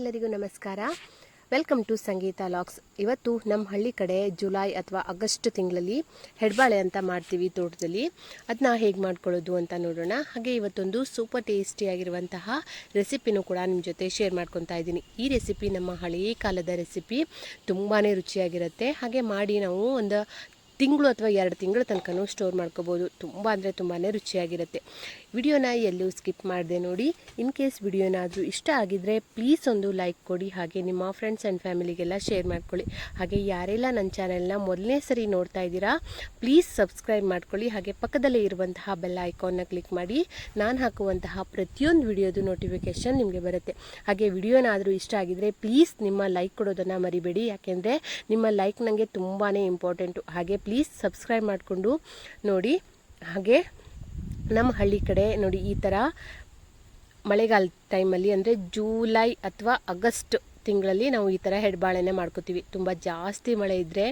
ಎಲ್ಲರಿಗೂ ನಮಸ್ಕಾರ. Welcome to Sangeetha LOX ಇವತ್ತು ನಮ್ಮ ಹಳ್ಳಿ ಕಡೆ ಜುಲೈ ಅಥವಾ ಆಗಸ್ಟ್ ತಿಂಗಳಲ್ಲಿ ಹೆಡ್ಬಾಳೆ ಅಂತ ಮಾಡ್ತೀವಿ ತೋಟದಲ್ಲಿ. ಅದನ್ನ ಹೇಗೆ ಮಾಡ್ಕೊಳ್ಳೋದು ಅಂತ ನೋಡೋಣ. ಹಾಗೆ ಇವತ್ತೊಂದು ಸೂಪರ್ ಟೇಸ್ಟಿಯಾಗಿರುವಂತಹ ರೆಸಿಪಿನೂ ಕೂಡ ನಿಮ್ಮ ಜೊತೆ ಶೇರ್ ಮಾಡ್ಕೊತಾ ಇದ್ದೀನಿ. ಈ ರೆಸಿಪಿ ನಮ್ಮ ಹಳೆಯ ಕಾಲದ ರೆಸಿಪಿ ತುಂಬಾ ರುಚಿಯಾಗಿರುತ್ತೆ. ಹಾಗೆ ಮಾಡಿ ನಾವು ಒಂದು ತಿಂಗಳು ಅಥವಾ ಎರಡು ತಿಂಗಳ ತನಕನೂ ಸ್ಟೋರ್ ಮಾಡ್ಕೋಬೋದು. ತುಂಬ ಅಂದರೆ ತುಂಬಾ ರುಚಿಯಾಗಿರುತ್ತೆ. ವಿಡಿಯೋನ ಎಲ್ಲೂ ಸ್ಕಿಪ್ ಮಾಡಿದೆ ನೋಡಿ. ಇನ್ ಕೇಸ್ ವಿಡಿಯೋನಾದರೂ ಇಷ್ಟ ಆಗಿದ್ದರೆ ಪ್ಲೀಸ್ ಒಂದು ಲೈಕ್ ಕೊಡಿ. ಹಾಗೆ ನಿಮ್ಮ ಫ್ರೆಂಡ್ಸ್ ಆ್ಯಂಡ್ ಫ್ಯಾಮಿಲಿಗೆಲ್ಲ ಶೇರ್ ಮಾಡ್ಕೊಳ್ಳಿ. ಹಾಗೆ ಯಾರೆಲ್ಲ ನನ್ನ ಚಾನೆಲ್ನ ಮೊದಲನೇ ಸರಿ ನೋಡ್ತಾ ಇದ್ದೀರಾ ಪ್ಲೀಸ್ ಸಬ್ಸ್ಕ್ರೈಬ್ ಮಾಡ್ಕೊಳ್ಳಿ. ಹಾಗೆ ಪಕ್ಕದಲ್ಲೇ ಇರುವಂತಹ ಬೆಲ್ ಐಕಾನ್ನ ಕ್ಲಿಕ್ ಮಾಡಿ. ನಾನು ಹಾಕುವಂತಹ ಪ್ರತಿಯೊಂದು ವಿಡಿಯೋದು ನೋಟಿಫಿಕೇಷನ್ ನಿಮಗೆ ಬರುತ್ತೆ. ಹಾಗೆ ವಿಡಿಯೋನಾದರೂ ಇಷ್ಟ ಆಗಿದ್ದರೆ ಪ್ಲೀಸ್ ನಿಮ್ಮ ಲೈಕ್ ಕೊಡೋದನ್ನು ಮರಿಬೇಡಿ. ಯಾಕೆಂದರೆ ನಿಮ್ಮ ಲೈಕ್ ನನಗೆ ತುಂಬಾ ಇಂಪಾರ್ಟೆಂಟು ಹಾಗೆ ಪ್ಲೀಸ್ ಸಬ್ಸ್ಕ್ರೈಬ್ ಮಾಡಿಕೊಂಡು ನೋಡಿ. ಹಾಗೆ ನಮ್ಮ ಹಳ್ಳಿ ಕಡೆ ನೋಡಿ ಈ ಥರ ಮಳೆಗಾಲ ಟೈಮಲ್ಲಿ ಅಂದರೆ ಜೂಲೈ ಅಥವಾ ಆಗಸ್ಟ್ ತಿಂಗಳಲ್ಲಿ ನಾವು ಈ ಥರ ಹೆಡ್ಬಾಳೆನೇ ಮಾಡ್ಕೋತೀವಿ. ತುಂಬ ಜಾಸ್ತಿ ಮಳೆ ಇದ್ದರೆ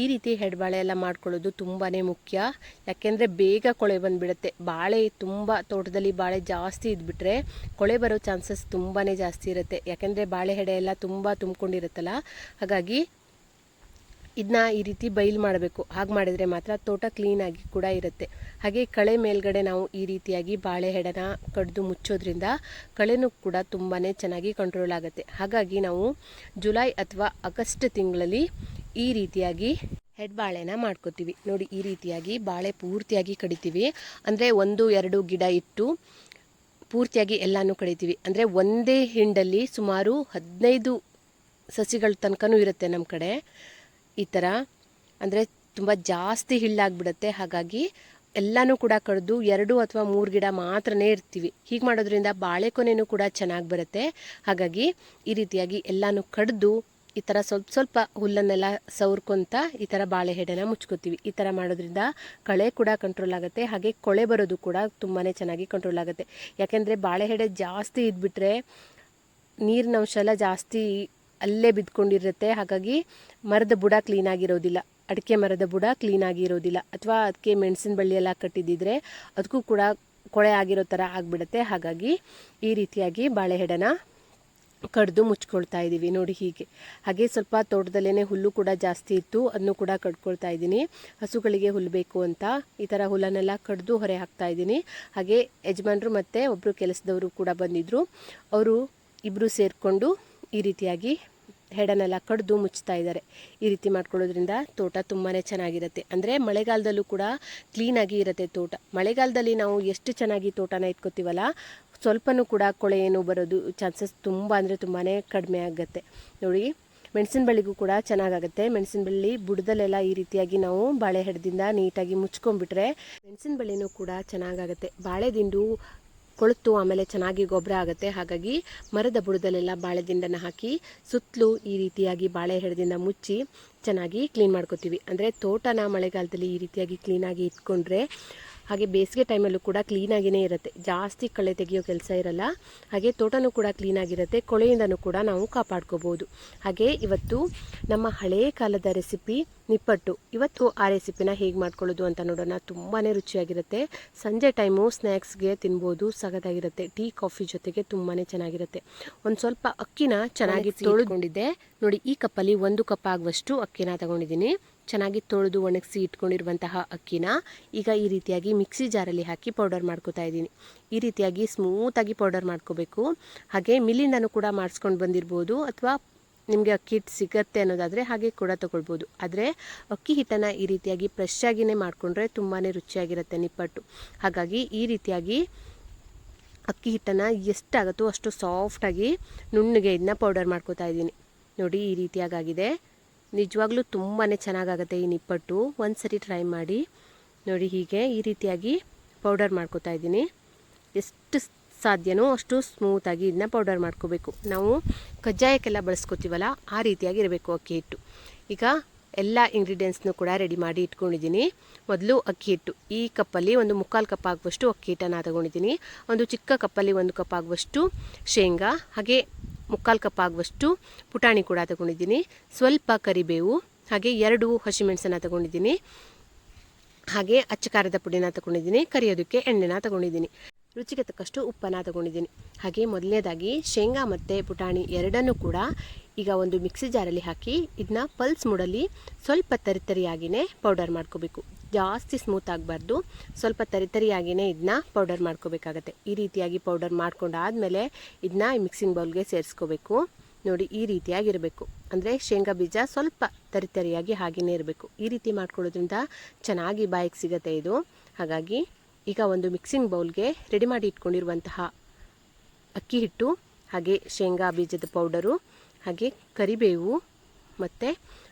ಈ ರೀತಿ ಹೆಡ್ಬಾಳೆ ಎಲ್ಲ ಮಾಡ್ಕೊಳ್ಳೋದು ತುಂಬಾ ಮುಖ್ಯ. ಯಾಕೆಂದರೆ ಬೇಗ ಕೊಳೆ ಬಂದುಬಿಡುತ್ತೆ. ಬಾಳೆ ತುಂಬ ತೋಟದಲ್ಲಿ ಬಾಳೆ ಜಾಸ್ತಿ ಇದ್ಬಿಟ್ರೆ ಕೊಳೆ ಬರೋ ಚಾನ್ಸಸ್ ತುಂಬಾ ಜಾಸ್ತಿ ಇರುತ್ತೆ. ಯಾಕೆಂದರೆ ಬಾಳೆ ಹೆಡೆ ಎಲ್ಲ ತುಂಬ ತುಂಬ್ಕೊಂಡಿರುತ್ತಲ್ಲ. ಹಾಗಾಗಿ ಇದನ್ನ ಈ ರೀತಿ ಬೈಲ್ ಮಾಡಬೇಕು. ಹಾಗೆ ಮಾಡಿದರೆ ಮಾತ್ರ ತೋಟ ಕ್ಲೀನಾಗಿ ಕೂಡ ಇರುತ್ತೆ. ಹಾಗೆ ಕಳೆ ಮೇಲ್ಗಡೆ ನಾವು ಈ ರೀತಿಯಾಗಿ ಬಾಳೆ ಹೆಡನ ಕಡ್ದು ಮುಚ್ಚೋದ್ರಿಂದ ಕಳೆನೂ ಕೂಡ ತುಂಬಾ ಚೆನ್ನಾಗಿ ಕಂಟ್ರೋಲ್ ಆಗುತ್ತೆ. ಹಾಗಾಗಿ ನಾವು ಜುಲೈ ಅಥವಾ ಆಗಸ್ಟ್ ತಿಂಗಳಲ್ಲಿ ಈ ರೀತಿಯಾಗಿ ಹೆಡ್ ಬಾಳೆನ ಮಾಡ್ಕೋತೀವಿ. ನೋಡಿ ಈ ರೀತಿಯಾಗಿ ಬಾಳೆ ಪೂರ್ತಿಯಾಗಿ ಕಡಿತೀವಿ. ಅಂದರೆ ಒಂದು, ಎರಡು ಗಿಡ ಇಟ್ಟು ಪೂರ್ತಿಯಾಗಿ ಎಲ್ಲನೂ ಕಡಿತೀವಿ. ಅಂದರೆ ಒಂದೇ ಹಿಂಡಲ್ಲಿ ಸುಮಾರು ಹದಿನೈದು ಸಸಿಗಳ ತನಕನೂ ಇರುತ್ತೆ ನಮ್ಮ ಕಡೆ. ಈ ಥರ ಅಂದರೆ ತುಂಬ ಜಾಸ್ತಿ ಹಿಳ್ಳಾಗ್ಬಿಡುತ್ತೆ ಹಾಗಾಗಿ ಎಲ್ಲನೂ ಕೂಡ ಕಡಿದು ಎರಡು ಅಥವಾ ಮೂರು ಗಿಡ ಮಾತ್ರನೇ ಇರ್ತೀವಿ. ಹೀಗೆ ಮಾಡೋದ್ರಿಂದ ಬಾಳೆಕೊನೆಯೂ ಕೂಡ ಚೆನ್ನಾಗಿ ಬರುತ್ತೆ. ಹಾಗಾಗಿ ಈ ರೀತಿಯಾಗಿ ಎಲ್ಲನೂ ಕಡಿದು ಈ ಥರ ಸ್ವಲ್ಪ ಸ್ವಲ್ಪ ಹುಲ್ಲನ್ನೆಲ್ಲ ಸವರ್ಕೊಂತ ಈ ಥರ ಬಾಳೆ ಹೆಡೆನ ಮುಚ್ಕೋತೀವಿ. ಈ ಥರ ಮಾಡೋದ್ರಿಂದ ಕಳೆ ಕೂಡ ಕಂಟ್ರೋಲ್ ಆಗುತ್ತೆ. ಹಾಗೆ ಕೊಳೆ ಬರೋದು ಕೂಡ ತುಂಬಾ ಚೆನ್ನಾಗಿ ಕಂಟ್ರೋಲ್ ಆಗುತ್ತೆ. ಯಾಕೆಂದರೆ ಬಾಳೆಹೆಡೆ ಜಾಸ್ತಿ ಇದ್ಬಿಟ್ರೆ ನೀರಿನ ಅಂಶ ಎಲ್ಲ ಜಾಸ್ತಿ ಅಲ್ಲೇ ಬಿದ್ಕೊಂಡಿರುತ್ತೆ. ಹಾಗಾಗಿ ಮರದ ಬುಡ ಕ್ಲೀನಾಗಿರೋದಿಲ್ಲ ಅಡಿಕೆ ಮರದ ಬುಡ ಕ್ಲೀನಾಗಿರೋದಿಲ್ಲ ಅಥವಾ ಅದಕ್ಕೆ ಮೆಣಸಿನ ಬಳ್ಳಿ ಎಲ್ಲ ಕಟ್ಟಿದ್ದಿದ್ರೆ ಅದಕ್ಕೂ ಕೂಡ ಕೊಳೆ ಆಗಿರೋ ಥರ ಆಗಿಬಿಡುತ್ತೆ. ಹಾಗಾಗಿ ಈ ರೀತಿಯಾಗಿ ಬಾಳೆಹೆಡನ ಕಡ್ದು ಮುಚ್ಕೊಳ್ತಾ ಇದ್ದೀವಿ ನೋಡಿ ಹೀಗೆ. ಹಾಗೆ ಸ್ವಲ್ಪ ತೋಟದಲ್ಲೇ ಹುಲ್ಲು ಕೂಡ ಜಾಸ್ತಿ ಇತ್ತು. ಅದನ್ನು ಕೂಡ ಕಡ್ಕೊಳ್ತಾ ಇದ್ದೀನಿ ಹಸುಗಳಿಗೆ ಹುಲ್ಲು ಬೇಕು ಅಂತ ಈ ಥರ ಹುಲ್ಲನ್ನೆಲ್ಲ ಕಡ್ದು ಹೊರೆ ಹಾಕ್ತಾ ಇದ್ದೀನಿ ಹಾಗೆ ಯಜಮಾನರು ಮತ್ತು ಒಬ್ಬರು ಕೆಲಸದವರು ಕೂಡ ಬಂದಿದ್ದರು ಅವರು ಇಬ್ಬರು ಸೇರಿಕೊಂಡು ಈ ರೀತಿಯಾಗಿ ಹೆಡನ್ನೆಲ್ಲ ಕಡ್ದು ಮುಚ್ತಾ ಇದ್ದಾರೆ. ಈ ರೀತಿ ಮಾಡ್ಕೊಳ್ಳೋದ್ರಿಂದ ತೋಟ ತುಂಬಾ ಚೆನ್ನಾಗಿರುತ್ತೆ. ಅಂದರೆ ಮಳೆಗಾಲದಲ್ಲೂ ಕೂಡ ಕ್ಲೀನಾಗಿ ಇರುತ್ತೆ ತೋಟ. ಮಳೆಗಾಲದಲ್ಲಿ ನಾವು ಎಷ್ಟು ಚೆನ್ನಾಗಿ ತೋಟನ ಇಟ್ಕೋತೀವಲ್ಲ, ಸ್ವಲ್ಪನೂ ಕೂಡ ಕೊಳೆ ಏನು ಬರೋದು ಚಾನ್ಸಸ್ ತುಂಬ ಅಂದರೆ ತುಂಬಾ ಕಡಿಮೆ ಆಗುತ್ತೆ. ನೋಡಿ, ಮೆಣಸಿನ ಬಳ್ಳಿಗೂ ಕೂಡ ಚೆನ್ನಾಗಾಗುತ್ತೆ. ಮೆಣಸಿನ ಬಳ್ಳಿ ಬುಡದಲ್ಲೆಲ್ಲ ಈ ರೀತಿಯಾಗಿ ನಾವು ಬಾಳೆ ಹೆಡದಿಂದ ನೀಟಾಗಿ ಮುಚ್ಕೊಂಡ್ಬಿಟ್ರೆ ಮೆಣಸಿನ ಬಳ್ಳಿನೂ ಕೂಡ ಚೆನ್ನಾಗಾಗುತ್ತೆ. ಬಾಳೆ ದಿಂಡು ಕೊಳುತು, ಆಮೇಲೆ ಚೆನ್ನಾಗಿ ಗೊಬ್ಬರ ಆಗುತ್ತೆ. ಹಾಗಾಗಿ ಮರದ ಬುಡದಲ್ಲೆಲ್ಲ ಬಾಳೆ ಹಾಕಿ ಸುತ್ತಲೂ ಈ ರೀತಿಯಾಗಿ ಬಾಳೆ ಹೆಡದಿಂದ ಮುಚ್ಚಿ ಚೆನ್ನಾಗಿ ಕ್ಲೀನ್ ಮಾಡ್ಕೋತೀವಿ. ಅಂದರೆ ತೋಟನ ಮಳೆಗಾಲದಲ್ಲಿ ಈ ರೀತಿಯಾಗಿ ಕ್ಲೀನಾಗಿ ಇಟ್ಕೊಂಡ್ರೆ ಹಾಗೆ ಬೇಸಿಗೆ ಟೈಮಲ್ಲೂ ಕೂಡ ಕ್ಲೀನಾಗಿಯೇ ಇರುತ್ತೆ. ಜಾಸ್ತಿ ಕಳೆ ತೆಗೆಯೋ ಕೆಲಸ ಇರಲ್ಲ. ಹಾಗೆ ತೋಟನೂ ಕೂಡ ಕ್ಲೀನಾಗಿರುತ್ತೆ ಕೊಳೆಯಿಂದನೂ ಕೂಡ ನಾವು ಕಾಪಾಡ್ಕೋಬೋದು. ಹಾಗೆ ಇವತ್ತು ನಮ್ಮ ಹಳೆಯ ಕಾಲದ ರೆಸಿಪಿ ನಿಪ್ಪಟ್ಟು. ಇವತ್ತು ಆ ರೆಸಿಪಿನ ಹೇಗೆ ಮಾಡ್ಕೊಳ್ಳೋದು ಅಂತ ನೋಡೋಣ. ತುಂಬಾ ರುಚಿಯಾಗಿರುತ್ತೆ. ಸಂಜೆ ಟೈಮು ಸ್ನ್ಯಾಕ್ಸ್ಗೆ ತಿನ್ಬೋದು ಸಗದಾಗಿರುತ್ತೆ ಟೀ ಕಾಫಿ ಜೊತೆಗೆ ತುಂಬಾ ಚೆನ್ನಾಗಿರುತ್ತೆ. ಒಂದು ಸ್ವಲ್ಪ ಅಕ್ಕಿನ ಚೆನ್ನಾಗಿ ತೊಳೆದುಕೊಂಡಿದ್ದೆ ನೋಡಿ ಈ ಕಪ್ಪಲ್ಲಿ ಒಂದು ಕಪ್ ಆಗುವಷ್ಟು ಅಕ್ಕಿನ ತಗೊಂಡಿದ್ದೀನಿ. ಚೆನ್ನಾಗಿ ತೊಳೆದು ಒಣಗಿಸಿ ಇಟ್ಕೊಂಡಿರುವಂತಹ ಅಕ್ಕಿನ ಈಗ ಈ ರೀತಿಯಾಗಿ ಮಿಕ್ಸಿ ಜಾರಲ್ಲಿ ಹಾಕಿ ಪೌಡರ್ ಮಾಡ್ಕೋತಾ ಇದ್ದೀನಿ. ಈ ರೀತಿಯಾಗಿ ಸ್ಮೂತಾಗಿ ಪೌಡರ್ ಮಾಡ್ಕೋಬೇಕು. ಹಾಗೆ ಮಿಲ್ಲಿಂದನೂ ಕೂಡ ಮಾಡಿಸ್ಕೊಂಡು ಬಂದಿರ್ಬೋದು ಅಥವಾ ನಿಮಗೆ ಅಕ್ಕಿ ಹಿಟ್ಟು ಸಿಗತ್ತೆ ಅನ್ನೋದಾದರೆ ಹಾಗೆ ಕೂಡ ತೊಗೊಳ್ಬೋದು. ಆದರೆ ಅಕ್ಕಿ ಹಿಟ್ಟನ್ನು ಈ ರೀತಿಯಾಗಿ ಫ್ರೆಶ್ ಆಗಿಯೇ ಮಾಡಿಕೊಂಡ್ರೆ ತುಂಬಾ ರುಚಿಯಾಗಿರುತ್ತೆ ನಿಪ್ಪಟ್ಟು. ಹಾಗಾಗಿ ಈ ರೀತಿಯಾಗಿ ಅಕ್ಕಿ ಹಿಟ್ಟನ್ನು ಎಷ್ಟಾಗುತ್ತೋ ಅಷ್ಟು ಸಾಫ್ಟಾಗಿ ನುಣ್ಣಗೆ ಇದನ್ನ ಪೌಡರ್ ಮಾಡ್ಕೋತಾ ಇದ್ದೀನಿ. ನೋಡಿ ಈ ರೀತಿಯಾಗಿದೆ ನಿಜವಾಗ್ಲೂ ತುಂಬಾ ಚೆನ್ನಾಗಾಗುತ್ತೆ ಈ ನಿಪ್ಪಟ್ಟು. ಒಂದು ಸರಿ ಟ್ರೈ ಮಾಡಿ. ನೋಡಿ ಹೀಗೆ ಈ ರೀತಿಯಾಗಿ ಪೌಡರ್ ಮಾಡ್ಕೋತಾ ಇದ್ದೀನಿ. ಎಷ್ಟು ಸಾಧ್ಯನೋ ಅಷ್ಟು ಸ್ಮೂತಾಗಿ ಇದನ್ನ ಪೌಡರ್ ಮಾಡ್ಕೋಬೇಕು. ನಾವು ಕಜ್ಜಾಯಕ್ಕೆಲ್ಲ ಬಳಸ್ಕೊತೀವಲ್ಲ, ಆ ರೀತಿಯಾಗಿ ಇರಬೇಕು ಅಕ್ಕಿ ಹಿಟ್ಟು. ಈಗ ಎಲ್ಲ ಇಂಗ್ರೀಡಿಯೆಂಟ್ಸ್ನು ಕೂಡ ರೆಡಿ ಮಾಡಿ ಇಟ್ಕೊಂಡಿದ್ದೀನಿ. ಮೊದಲು ಅಕ್ಕಿ ಹಿಟ್ಟು. ಈ ಕಪ್ಪಲ್ಲಿ ಒಂದು ಮುಕ್ಕಾಲು ಕಪ್ ಆಗುವಷ್ಟು ಅಕ್ಕಿ ಹಿಟ್ಟನ್ನು ತಗೊಂಡಿದ್ದೀನಿ. ಒಂದು ಚಿಕ್ಕ ಕಪ್ಪಲ್ಲಿ ಒಂದು ಕಪ್ ಆಗುವಷ್ಟು ಶೇಂಗಾ, ಹಾಗೆ ಮುಕ್ಕಾಲು ಕಪ್ ಆಗುವಷ್ಟು ಪುಟಾಣಿ ಕೂಡ ತಗೊಂಡಿದ್ದೀನಿ. ಸ್ವಲ್ಪ ಕರಿಬೇವು, ಹಾಗೆ ಎರಡು ಹಸಿಮೆಣಸನ್ನು ತಗೊಂಡಿದ್ದೀನಿ. ಹಾಗೆ ಅಚ್ಚ ಖಾರದ ಪುಡಿನ ತಗೊಂಡಿದ್ದೀನಿ. ಕರಿಯೋದಕ್ಕೆ ಎಣ್ಣೆನ ತಗೊಂಡಿದ್ದೀನಿ. ರುಚಿಗೆ ತಕ್ಕಷ್ಟು ಉಪ್ಪನ್ನ ತಗೊಂಡಿದ್ದೀನಿ. ಹಾಗೆ ಮೊದಲನೇದಾಗಿ ಶೇಂಗಾ ಮತ್ತು ಪುಟಾಣಿ ಎರಡನ್ನೂ ಕೂಡ ಈಗ ಒಂದು ಮಿಕ್ಸಿ ಜಾರಲ್ಲಿ ಹಾಕಿ ಇದನ್ನ ಪಲ್ಸ್ ಮೂಡಲ್ಲಿ ಸ್ವಲ್ಪ ತರಿತರಿಯಾಗಿಯೇ ಪೌಡರ್ ಮಾಡ್ಕೋಬೇಕು. ಜಾಸ್ತಿ ಸ್ಮೂತ್ ಆಗಬಾರ್ದು. ಸ್ವಲ್ಪ ತರಿತರಿಯಾಗಿಯೇ ಇದನ್ನ ಪೌಡರ್ ಮಾಡ್ಕೋಬೇಕಾಗತ್ತೆ. ಈ ರೀತಿಯಾಗಿ ಪೌಡರ್ ಮಾಡ್ಕೊಂಡಾದಮೇಲೆ ಇದನ್ನ ಮಿಕ್ಸಿಂಗ್ ಬೌಲ್ಗೆ ಸೇರಿಸ್ಕೋಬೇಕು. ನೋಡಿ, ಈ ರೀತಿಯಾಗಿರಬೇಕು. ಅಂದರೆ ಶೇಂಗಾ ಬೀಜ ಸ್ವಲ್ಪ ತರಿತರಿಯಾಗಿ ಹಾಗೆಯೇ ಇರಬೇಕು. ಈ ರೀತಿ ಮಾಡ್ಕೊಳ್ಳೋದ್ರಿಂದ ಚೆನ್ನಾಗಿ ಬಾಯಿಗೆ ಸಿಗತ್ತೆ ಇದು. ಹಾಗಾಗಿ ಈಗ ಒಂದು ಮಿಕ್ಸಿಂಗ್ ಬೌಲ್ಗೆ ರೆಡಿ ಮಾಡಿ ಇಟ್ಕೊಂಡಿರುವಂತಹ ಅಕ್ಕಿ ಹಿಟ್ಟು, ಹಾಗೆ ಶೇಂಗಾ ಬೀಜದ ಪೌಡರು ಹಾಗೆ ಕರಿಬೇವು ಮತ್ತು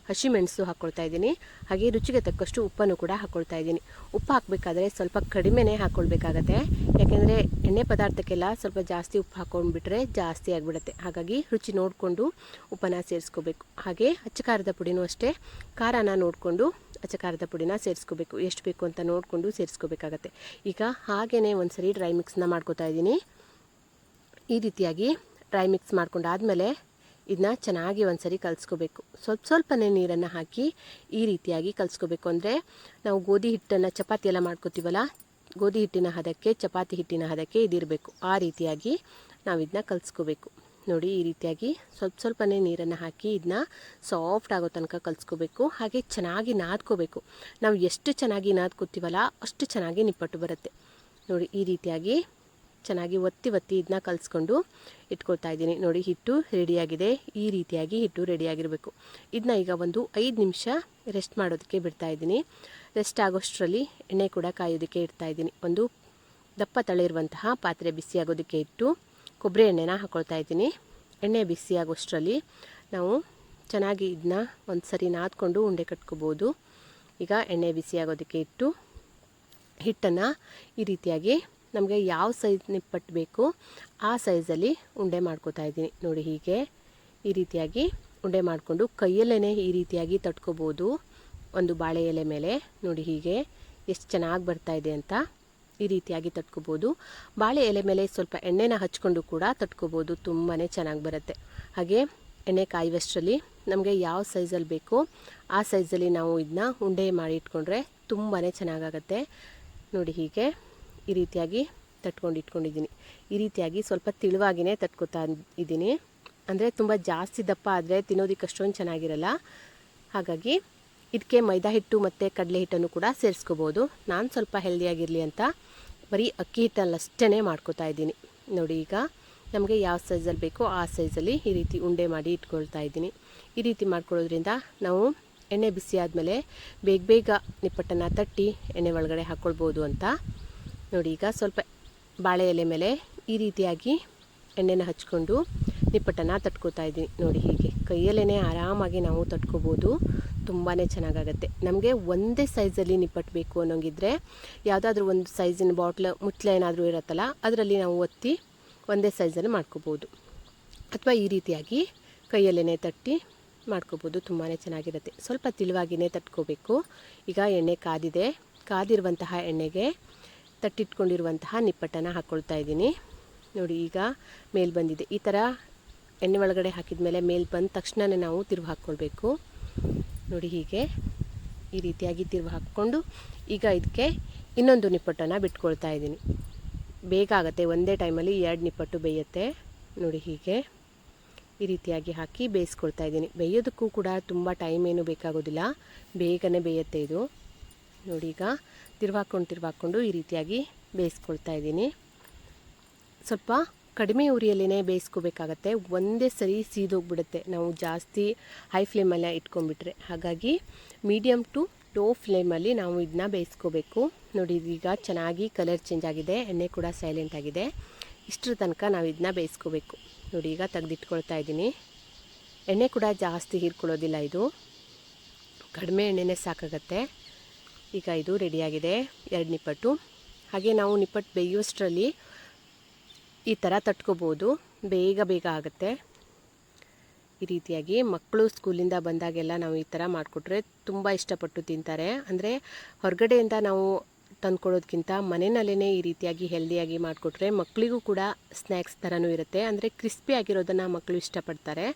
ಹಸಿಮೆಣಸು ಹಾಕ್ಕೊಳ್ತಾ ಇದ್ದೀನಿ. ಹಾಗೆ ರುಚಿಗೆ ತಕ್ಕಷ್ಟು ಉಪ್ಪನ್ನು ಕೂಡ ಹಾಕ್ಕೊಳ್ತಾ ಇದ್ದೀನಿ. ಉಪ್ಪು ಹಾಕಬೇಕಾದ್ರೆ ಸ್ವಲ್ಪ ಕಡಿಮೆನೇ ಹಾಕ್ಕೊಳ್ಬೇಕಾಗತ್ತೆ ಯಾಕೆಂದರೆ ಎಣ್ಣೆ ಪದಾರ್ಥಕ್ಕೆಲ್ಲ ಸ್ವಲ್ಪ ಜಾಸ್ತಿ ಉಪ್ಪು ಹಾಕ್ಕೊಂಡ್ಬಿಟ್ರೆ ಜಾಸ್ತಿ ಆಗಿಬಿಡುತ್ತೆ. ಹಾಗಾಗಿ ರುಚಿ ನೋಡಿಕೊಂಡು ಉಪ್ಪನ್ನು ಸೇರಿಸ್ಕೋಬೇಕು. ಹಾಗೆ ಅಚ್ಚಕಾರದ ಪುಡಿನೂ ಅಷ್ಟೇ. ಖಾರನ ನೋಡಿಕೊಂಡು ಅಚ್ಚಕಾರದ ಪುಡಿನ ಸೇರಿಸ್ಕೋಬೇಕು. ಎಷ್ಟು ಬೇಕು ಅಂತ ನೋಡಿಕೊಂಡು ಸೇರಿಸ್ಕೋಬೇಕಾಗತ್ತೆ. ಈಗ ಹಾಗೆಯೇ ಒಂದು ಸರಿ ಡ್ರೈ ಮಿಕ್ಸ್ನ ಮಾಡ್ಕೋತಾ ಇದ್ದೀನಿ. ಈ ರೀತಿಯಾಗಿ ಡ್ರೈ ಮಿಕ್ಸ್ ಮಾಡ್ಕೊಂಡಾದಮೇಲೆ ಇದನ್ನ ಚೆನ್ನಾಗಿ ಒಂದ್ಸರಿ ಕಲಿಸ್ಕೋಬೇಕು. ಸ್ವಲ್ಪ ಸ್ವಲ್ಪನೇ ನೀರನ್ನು ಹಾಕಿ ಈ ರೀತಿಯಾಗಿ ಕಲಿಸ್ಕೋಬೇಕು. ಅಂದರೆ ನಾವು ಗೋಧಿ ಹಿಟ್ಟನ್ನು ಚಪಾತಿ ಎಲ್ಲ ಮಾಡ್ಕೋತೀವಲ್ಲ, ಗೋಧಿ ಹಿಟ್ಟಿನ ಹದಕ್ಕೆ ಚಪಾತಿ ಹಿಟ್ಟಿನ ಹದಕ್ಕೆ ಇದಿರಬೇಕು. ಆ ರೀತಿಯಾಗಿ ನಾವು ಇದನ್ನ ಕಲಿಸ್ಕೋಬೇಕು. ನೋಡಿ ಈ ರೀತಿಯಾಗಿ ಸ್ವಲ್ಪ ಸ್ವಲ್ಪನೇ ನೀರನ್ನು ಹಾಕಿ ಇದನ್ನ ಸಾಫ್ಟ್ ಆಗೋ ತನಕ ಕಲಿಸ್ಕೋಬೇಕು. ಹಾಗೆ ಚೆನ್ನಾಗಿ ನಾದ್ಕೋಬೇಕು. ನಾವು ಎಷ್ಟು ಚೆನ್ನಾಗಿ ನಾದ್ಕೋತೀವಲ್ಲ ಅಷ್ಟು ಚೆನ್ನಾಗಿ ನಿಪ್ಪಟ್ಟು ಬರುತ್ತೆ. ನೋಡಿ ಈ ರೀತಿಯಾಗಿ ಚೆನ್ನಾಗಿ ಒತ್ತಿ ಒತ್ತಿ ಇದನ್ನ ಕಲಿಸ್ಕೊಂಡು ಇಟ್ಕೊಳ್ತಾ ಇದ್ದೀನಿ. ನೋಡಿ, ಹಿಟ್ಟು ರೆಡಿಯಾಗಿದೆ. ಈ ರೀತಿಯಾಗಿ ಹಿಟ್ಟು ರೆಡಿಯಾಗಿರಬೇಕು. ಇದನ್ನ ಈಗ ಒಂದು ಐದು ನಿಮಿಷ ರೆಸ್ಟ್ ಮಾಡೋದಕ್ಕೆ ಬಿಡ್ತಾ ಇದ್ದೀನಿ. ರೆಸ್ಟ್ ಆಗೋಷ್ಟರಲ್ಲಿ ಎಣ್ಣೆ ಕೂಡ ಕಾಯೋದಕ್ಕೆ ಇಡ್ತಾ ಇದ್ದೀನಿ. ಒಂದು ದಪ್ಪ ತಳೆ ಇರುವಂತಹ ಪಾತ್ರೆ ಬಿಸಿ ಆಗೋದಕ್ಕೆ ಇಟ್ಟು ಕೊಬ್ಬರಿ ಎಣ್ಣೆನ ಹಾಕ್ಕೊಳ್ತಾ ಇದ್ದೀನಿ. ಎಣ್ಣೆ ಬಿಸಿ ಆಗೋಷ್ಟರಲ್ಲಿ ನಾವು ಚೆನ್ನಾಗಿ ಇದನ್ನ ಒಂದು ಸರಿ ನಾದ್ಕೊಂಡು ಉಂಡೆ ಕಟ್ಕೋಬೋದು. ಈಗ ಎಣ್ಣೆ ಬಿಸಿ ಆಗೋದಕ್ಕೆ ಇಟ್ಟು ಹಿಟ್ಟನ್ನು ಈ ರೀತಿಯಾಗಿ ನಮಗೆ ಯಾವ ಸೈಜ್ ನಿಪ್ಪಟ್ಟು ಬೇಕು ಆ ಸೈಜಲ್ಲಿ ಉಂಡೆ ಮಾಡ್ಕೋತಾ ಇದ್ದೀನಿ. ನೋಡಿ ಹೀಗೆ ಈ ರೀತಿಯಾಗಿ ಉಂಡೆ ಮಾಡಿಕೊಂಡು ಕೈಯಲ್ಲೇ ಈ ರೀತಿಯಾಗಿ ತಟ್ಕೋಬೋದು. ಒಂದು ಬಾಳೆ ಎಲೆ ಮೇಲೆ ನೋಡಿ ಹೀಗೆ ಎಷ್ಟು ಚೆನ್ನಾಗಿ ಬರ್ತಾ ಇದೆ ಅಂತ ಈ ರೀತಿಯಾಗಿ ತಟ್ಕೋಬೋದು. ಬಾಳೆ ಎಲೆ ಮೇಲೆ ಸ್ವಲ್ಪ ಎಣ್ಣೆನ ಹಚ್ಕೊಂಡು ಕೂಡ ತಟ್ಕೋಬೋದು ತುಂಬಾ ಚೆನ್ನಾಗಿ ಬರುತ್ತೆ. ಹಾಗೆ ಎಣ್ಣೆ ಕಾಯುವಷ್ಟರಲ್ಲಿ ನಮಗೆ ಯಾವ ಸೈಜಲ್ಲಿ ಬೇಕೋ ಆ ಸೈಜಲ್ಲಿ ನಾವು ಇದನ್ನ ಉಂಡೆ ಮಾಡಿ ಇಟ್ಕೊಂಡ್ರೆ ತುಂಬಾ ಚೆನ್ನಾಗಾಗತ್ತೆ ನೋಡಿ ಹೀಗೆ ಈ ರೀತಿಯಾಗಿ ತಟ್ಕೊಂಡು ಇಟ್ಕೊಂಡಿದ್ದೀನಿ. ಈ ರೀತಿಯಾಗಿ ಸ್ವಲ್ಪ ತಿಳುವಾಗಿಯೇ ತಟ್ಕೊತಾ ಇದ್ದೀನಿ. ಅಂದರೆ ತುಂಬ ಜಾಸ್ತಿ ದಪ್ಪ ಆದರೆ ತಿನ್ನೋದಕ್ಕೆ ಅಷ್ಟೊಂದು ಚೆನ್ನಾಗಿರಲ್ಲ. ಹಾಗಾಗಿ ಇದಕ್ಕೆ ಮೈದಾ ಹಿಟ್ಟು ಮತ್ತು ಕಡಲೆ ಹಿಟ್ಟನ್ನು ಕೂಡ ಸೇರಿಸ್ಕೋಬೋದು. ನಾನು ಸ್ವಲ್ಪ ಹೆಲ್ದಿಯಾಗಿರಲಿ ಅಂತ ಬರೀ ಅಕ್ಕಿ ಹಿಟ್ಟಲ್ಲಷ್ಟೇ ಮಾಡ್ಕೋತಾ ಇದ್ದೀನಿ. ನೋಡಿ ಈಗ ನಮಗೆ ಯಾವ ಸೈಜಲ್ಲಿ ಬೇಕೋ ಆ ಸೈಜಲ್ಲಿ ಈ ರೀತಿ ಉಂಡೆ ಮಾಡಿ ಇಟ್ಕೊಳ್ತಾ ಇದ್ದೀನಿ. ಈ ರೀತಿ ಮಾಡ್ಕೊಳ್ಳೋದ್ರಿಂದ ನಾವು ಎಣ್ಣೆ ಬಿಸಿ ಆದಮೇಲೆ ಬೇಗ ಬೇಗ ನಿಪ್ಪಟ್ಟನ್ನು ತಟ್ಟಿ ಎಣ್ಣೆ ಒಳಗಡೆ ಹಾಕ್ಕೊಳ್ಬೋದು ಅಂತ ನೋಡಿ, ಈಗ ಸ್ವಲ್ಪ ಬಾಳೆ ಎಲೆ ಮೇಲೆ ಈ ರೀತಿಯಾಗಿ ಎಣ್ಣೆನ ಹಚ್ಕೊಂಡು ನಿಪ್ಪಟ್ಟನ್ನು ತಟ್ಕೋತಾ ಇದ್ದೀನಿ. ನೋಡಿ, ಹೀಗೆ ಕೈಯಲ್ಲೇ ಆರಾಮಾಗಿ ನಾವು ತಟ್ಕೋಬೋದು. ತುಂಬಾ ಚೆನ್ನಾಗಾಗತ್ತೆ. ನಮಗೆ ಒಂದೇ ಸೈಜಲ್ಲಿ ನಿಪ್ಪಟ್ಟು ಬೇಕು ಅನ್ನೋಂಗಿದ್ರೆ ಯಾವುದಾದ್ರೂ ಒಂದು ಸೈಜಿನ ಬಾಟ್ಲ್ ಮುಚ್ಚಲ ಏನಾದರೂ ಇರುತ್ತಲ್ಲ, ಅದರಲ್ಲಿ ನಾವು ಒತ್ತಿ ಒಂದೇ ಸೈಜಲ್ಲಿ ಮಾಡ್ಕೋಬೋದು. ಅಥವಾ ಈ ರೀತಿಯಾಗಿ ಕೈಯಲ್ಲೇ ತಟ್ಟಿ ಮಾಡ್ಕೋಬೋದು. ತುಂಬಾ ಚೆನ್ನಾಗಿರುತ್ತೆ. ಸ್ವಲ್ಪ ತಿಳುವಾಗಿಯೇ ತಟ್ಕೋಬೇಕು. ಈಗ ಎಣ್ಣೆ ಕಾದಿದೆ. ಕಾದಿರುವಂತಹ ಎಣ್ಣೆಗೆ ತಟ್ಟಿಟ್ಕೊಂಡಿರುವಂತಹ ನಿಪ್ಪಟ್ಟನ್ನು ಹಾಕ್ಕೊಳ್ತಾ ಇದ್ದೀನಿ. ನೋಡಿ, ಈಗ ಮೇಲ್ ಬಂದಿದೆ. ಈ ಥರ ಎಣ್ಣೆ ಒಳಗಡೆ ಹಾಕಿದ ಮೇಲೆ ಮೇಲ್ ಬಂದ ತಕ್ಷಣವೇ ನಾವು ತಿರುವು ಹಾಕ್ಕೊಳ್ಬೇಕು. ನೋಡಿ, ಹೀಗೆ ಈ ರೀತಿಯಾಗಿ ತಿರುವು ಹಾಕ್ಕೊಂಡು ಈಗ ಇದಕ್ಕೆ ಇನ್ನೊಂದು ನಿಪ್ಪಟ್ಟನ್ನು ಬಿಟ್ಕೊಳ್ತಾ ಇದ್ದೀನಿ. ಬೇಗ ಆಗುತ್ತೆ, ಒಂದೇ ಟೈಮಲ್ಲಿ ಎರಡು ನಿಪ್ಪಟ್ಟು ಬೇಯುತ್ತೆ. ನೋಡಿ, ಹೀಗೆ ಈ ರೀತಿಯಾಗಿ ಹಾಕಿ ಬೇಯಿಸ್ಕೊಳ್ತಾ ಇದ್ದೀನಿ. ಬೇಯೋದಕ್ಕೂ ಕೂಡ ತುಂಬ ಟೈಮ್ ಏನು ಬೇಕಾಗೋದಿಲ್ಲ. ಬೇಗನೆ ಬೇಯುತ್ತೆ ಇದು. ನೋಡಿ ಈಗ ತಿರ್ವಾಕೊಂಡು ತಿರ್ವಾಕೊಂಡು ಈ ರೀತಿಯಾಗಿ ಬೇಯಿಸ್ಕೊಳ್ತಾ ಇದ್ದೀನಿ. ಸ್ವಲ್ಪ ಕಡಿಮೆ ಉರಿಯಲ್ಲೇ ಬೇಯಿಸ್ಕೋಬೇಕಾಗತ್ತೆ. ಒಂದೇ ಸರಿ ಸೀದೋಗ್ಬಿಡುತ್ತೆ. ನಾವು ಜಾಸ್ತಿ ಹೈ ಫ್ಲೇಮಲ್ಲೇ ಇಟ್ಕೊಂಡ್ಬಿಟ್ರೆ. ಹಾಗಾಗಿ ಮೀಡಿಯಮ್ ಟು ಲೋ ಫ್ಲೇಮಲ್ಲಿ ನಾವು ಇದನ್ನ ಬೇಯಿಸ್ಕೋಬೇಕು. ನೋಡಿ, ಈಗ ಚೆನ್ನಾಗಿ ಕಲರ್ ಚೇಂಜ್ ಆಗಿದೆ. ಎಣ್ಣೆ ಕೂಡ ಸೈಲೆಂಟ್ ಆಗಿದೆ. ಇಷ್ಟರ ತನಕ ನಾವು ಇದನ್ನ ಬೇಯಿಸ್ಕೋಬೇಕು. ನೋಡಿ, ಈಗ ತೆಗೆದಿಟ್ಕೊಳ್ತಾ ಇದ್ದೀನಿ. ಎಣ್ಣೆ ಕೂಡ ಜಾಸ್ತಿ ಹೀರ್ಕೊಳ್ಳೋದಿಲ್ಲ ಇದು. ಕಡಿಮೆ ಎಣ್ಣೆನೇ ಸಾಕಾಗತ್ತೆ. ಈಗ ಇದು ರೆಡಿಯಾಗಿದೆ. ಎರಡು ನಿಪ್ಪಟ್ಟು. ಹಾಗೆ ನಾವು ನಿಪ್ಪಟ್ಟು ಬೇಯುವಷ್ಟರಲ್ಲಿ ಈ ಥರ ತಟ್ಕೋಬೋದು. ಬೇಗ ಬೇಗ ಆಗುತ್ತೆ. ಈ ರೀತಿಯಾಗಿ ಮಕ್ಕಳು ಸ್ಕೂಲಿಂದ ಬಂದಾಗೆಲ್ಲ ನಾವು ಈ ಥರ ಮಾಡಿಕೊಟ್ರೆ ತುಂಬ ಇಷ್ಟಪಟ್ಟು ತಿಂತಾರೆ. ಅಂದರೆ ಹೊರಗಡೆಯಿಂದ ನಾವು ತಂದ್ಕೊಡೋದಕ್ಕಿಂತ ಮನೆಯಲ್ಲೇ ಈ ರೀತಿಯಾಗಿ ಹೆಲ್ದಿಯಾಗಿ ಮಾಡಿಕೊಟ್ರೆ ಮಕ್ಕಳಿಗೂ ಕೂಡ ಸ್ನ್ಯಾಕ್ಸ್ ಥರನೂ ಇರುತ್ತೆ. ಅಂದರೆ ಕ್ರಿಸ್ಪಿ ಆಗಿರೋದನ್ನು ಮಕ್ಕಳು ಇಷ್ಟಪಡ್ತಾರೆ.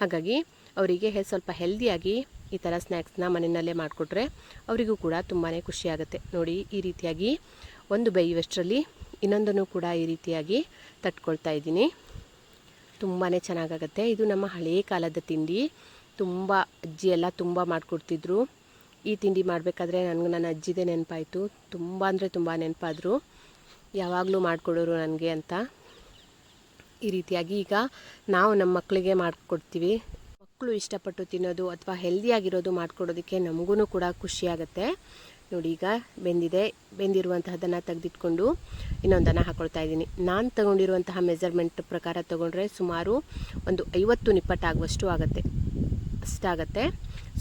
ಹಾಗಾಗಿ ಅವರಿಗೆ ಸ್ವಲ್ಪ ಹೆಲ್ದಿಯಾಗಿ ಈ ಥರ ಸ್ನ್ಯಾಕ್ಸ್ನ ಮನೆಯಲ್ಲೇ ಮಾಡಿಕೊಟ್ರೆ ಅವರಿಗೂ ಕೂಡ ತುಂಬಾ ಖುಷಿಯಾಗುತ್ತೆ. ನೋಡಿ, ಈ ರೀತಿಯಾಗಿ ಒಂದು ಬೇಯುವಷ್ಟರಲ್ಲಿ ಇನ್ನೊಂದನ್ನು ಕೂಡ ಈ ರೀತಿಯಾಗಿ ತಟ್ಕೊಳ್ತಾ ಇದ್ದೀನಿ. ತುಂಬಾ ಚೆನ್ನಾಗಾಗತ್ತೆ. ಇದು ನಮ್ಮ ಹಳೆಯ ಕಾಲದ ತಿಂಡಿ. ತುಂಬ ಅಜ್ಜಿ ಎಲ್ಲ ತುಂಬ ಮಾಡಿಕೊಡ್ತಿದ್ರು. ಈ ತಿಂಡಿ ಮಾಡಬೇಕಾದ್ರೆ ನನಗೆ ನನ್ನ ಅಜ್ಜಿದೇ ನೆನಪಾಯಿತು. ತುಂಬ ಅಂದರೆ ತುಂಬ ನೆನಪಾದರು. ಯಾವಾಗಲೂ ಮಾಡಿಕೊಡೋರು ನನಗೆ ಅಂತ. ಈ ರೀತಿಯಾಗಿ ಈಗ ನಾವು ನಮ್ಮ ಮಕ್ಕಳಿಗೆ ಮಾಡಿಕೊಡ್ತೀವಿ. ಮಕ್ಕಳು ಇಷ್ಟಪಟ್ಟು ತಿನ್ನೋದು ಅಥವಾ ಹೆಲ್ದಿಯಾಗಿರೋದು ಮಾಡಿಕೊಡೋದಕ್ಕೆ ನಮಗೂ ಕೂಡ ಖುಷಿಯಾಗುತ್ತೆ. ನೋಡಿ ಈಗ ಬೆಂದಿದೆ, ಬೆಂದಿರುವಂತಹದನ್ನು ತೆಗೆದಿಟ್ಕೊಂಡು ಇನ್ನೊಂದನ್ನು ಹಾಕ್ಕೊಳ್ತಾ ಇದ್ದೀನಿ. ನಾನು ತಗೊಂಡಿರುವಂತಹ ಮೆಜರ್ಮೆಂಟ್ ಪ್ರಕಾರ ತಗೊಂಡ್ರೆ ಸುಮಾರು ಒಂದು ಐವತ್ತು ನಿಪ್ಪಟ್ಟಾಗುವಷ್ಟು ಆಗುತ್ತೆ ಅಷ್ಟಾಗತ್ತೆ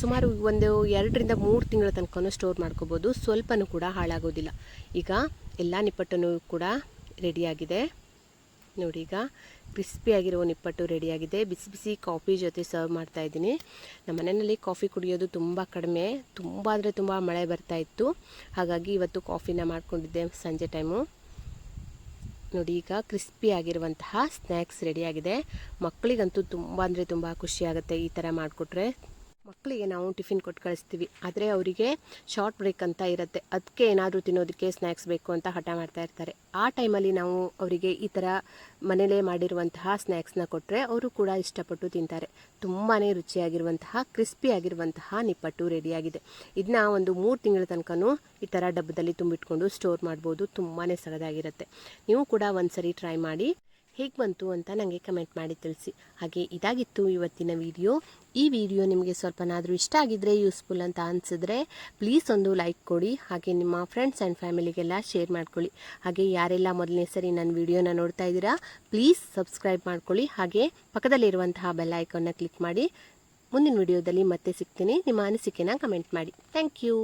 ಸುಮಾರು ಒಂದು ಎರಡರಿಂದ ಮೂರು ತಿಂಗಳ ತನಕ ಸ್ಟೋರ್ ಮಾಡ್ಕೋಬೋದು. ಸ್ವಲ್ಪನೂ ಕೂಡ ಹಾಳಾಗೋದಿಲ್ಲ. ಈಗ ಎಲ್ಲ ನಿಪ್ಪಟ್ಟನ್ನು ಕೂಡ ರೆಡಿಯಾಗಿದೆ ನೋಡಿ ಈಗ ಕ್ರಿಸ್ಪಿಯಾಗಿರೋ ನಿಪ್ಪಟ್ಟು ರೆಡಿಯಾಗಿದೆ ಬಿಸಿ ಬಿಸಿ ಕಾಫಿ ಜೊತೆ ಸರ್ವ್ ಮಾಡ್ತಾ ಇದ್ದೀನಿ. ನಮ್ಮ ಮನೆಯಲ್ಲಿ ಕಾಫಿ ಕುಡಿಯೋದು ತುಂಬ ಕಡಿಮೆ. ತುಂಬ ಅಂದರೆ ತುಂಬ ಮಳೆ ಬರ್ತಾ ಇತ್ತು. ಹಾಗಾಗಿ ಇವತ್ತು ಕಾಫಿನ ಮಾಡಿಕೊಂಡಿದ್ದೆ ಸಂಜೆ ಟೈಮು ನೋಡಿ ಈಗ ಕ್ರಿಸ್ಪಿ ಆಗಿರುವಂತಹ ಸ್ನ್ಯಾಕ್ಸ್ ರೆಡಿಯಾಗಿದೆ ಮಕ್ಕಳಿಗಂತೂ ತುಂಬ ಅಂದರೆ ತುಂಬ ಖುಷಿಯಾಗುತ್ತೆ ಈ ಥರ ಮಾಡಿಕೊಟ್ರೆ. ಮಕ್ಕಳಿಗೆ ನಾವು ಟಿಫಿನ್ ಕೊಟ್ಟು ಕಳಿಸ್ತೀವಿ. ಆದರೆ ಅವರಿಗೆ ಶಾರ್ಟ್ ಬ್ರೇಕ್ ಅಂತ ಇರುತ್ತೆ. ಅದಕ್ಕೆ ಏನಾದರೂ ತಿನ್ನೋದಕ್ಕೆ ಸ್ನ್ಯಾಕ್ಸ್ ಬೇಕು ಅಂತ ಹಠ ಮಾಡ್ತಾ ಇರ್ತಾರೆ. ಆ ಟೈಮಲ್ಲಿ ನಾವು ಅವರಿಗೆ ಈ ಥರ ಮನೇಲೇ ಮಾಡಿರುವಂತಹ ಸ್ನ್ಯಾಕ್ಸ್ನ ಕೊಟ್ಟರೆ ಅವರು ಕೂಡ ಇಷ್ಟಪಟ್ಟು ತಿಂತಾರೆ. ತುಂಬಾ ರುಚಿಯಾಗಿರುವಂತಹ ಕ್ರಿಸ್ಪಿ ಆಗಿರುವಂತಹ ನಿಪ್ಪಟ್ಟು ರೆಡಿಯಾಗಿದೆ ಇದನ್ನ ಒಂದು ಮೂರು ತಿಂಗಳ ತನಕನೂ ಈ ಥರ ಡಬ್ಬದಲ್ಲಿ ತುಂಬಿಟ್ಕೊಂಡು ಸ್ಟೋರ್ ಮಾಡ್ಬೋದು. ತುಂಬಾ ಸಗದಾಗಿರುತ್ತೆ ನೀವು ಕೂಡ ಒಂದ್ಸರಿ ಟ್ರೈ ಮಾಡಿ. ಹೇಗೆ ಬಂತು ಅಂತ ನನಗೆ ಕಮೆಂಟ್ ಮಾಡಿ ತಿಳಿಸಿ. ಹಾಗೆ ಇದಾಗಿತ್ತು ಇವತ್ತಿನ ವಿಡಿಯೋ ಈ ವಿಡಿಯೋ ನಿಮಗೆ ಸ್ವಲ್ಪನಾದರೂ ಇಷ್ಟ ಆಗಿದ್ದರೆ ಯೂಸ್ಫುಲ್ ಅಂತ ಅನಿಸಿದ್ರೆ ಪ್ಲೀಸ್ ಒಂದು ಲೈಕ್ ಕೊಡಿ. ಹಾಗೆ ನಿಮ್ಮ ಫ್ರೆಂಡ್ಸ್ ಆ್ಯಂಡ್ ಫ್ಯಾಮಿಲಿಗೆಲ್ಲ ಶೇರ್ ಮಾಡ್ಕೊಳ್ಳಿ. ಹಾಗೆ ಯಾರೆಲ್ಲ ಮೊದಲನೇ ಸರಿ ನನ್ನ ವಿಡಿಯೋನ ನೋಡ್ತಾ ಇದ್ದೀರಾ ಪ್ಲೀಸ್ ಸಬ್ಸ್ಕ್ರೈಬ್ ಮಾಡ್ಕೊಳ್ಳಿ. ಹಾಗೆ ಪಕ್ಕದಲ್ಲಿರುವಂತಹ ಬೆಲ್ ಐಕನ್ನ ಕ್ಲಿಕ್ ಮಾಡಿ. ಮುಂದಿನ ವಿಡಿಯೋದಲ್ಲಿ ಮತ್ತೆ ಸಿಗ್ತೀನಿ. ನಿಮ್ಮ ಅನಿಸಿಕೆನ ಕಮೆಂಟ್ ಮಾಡಿ. Thank you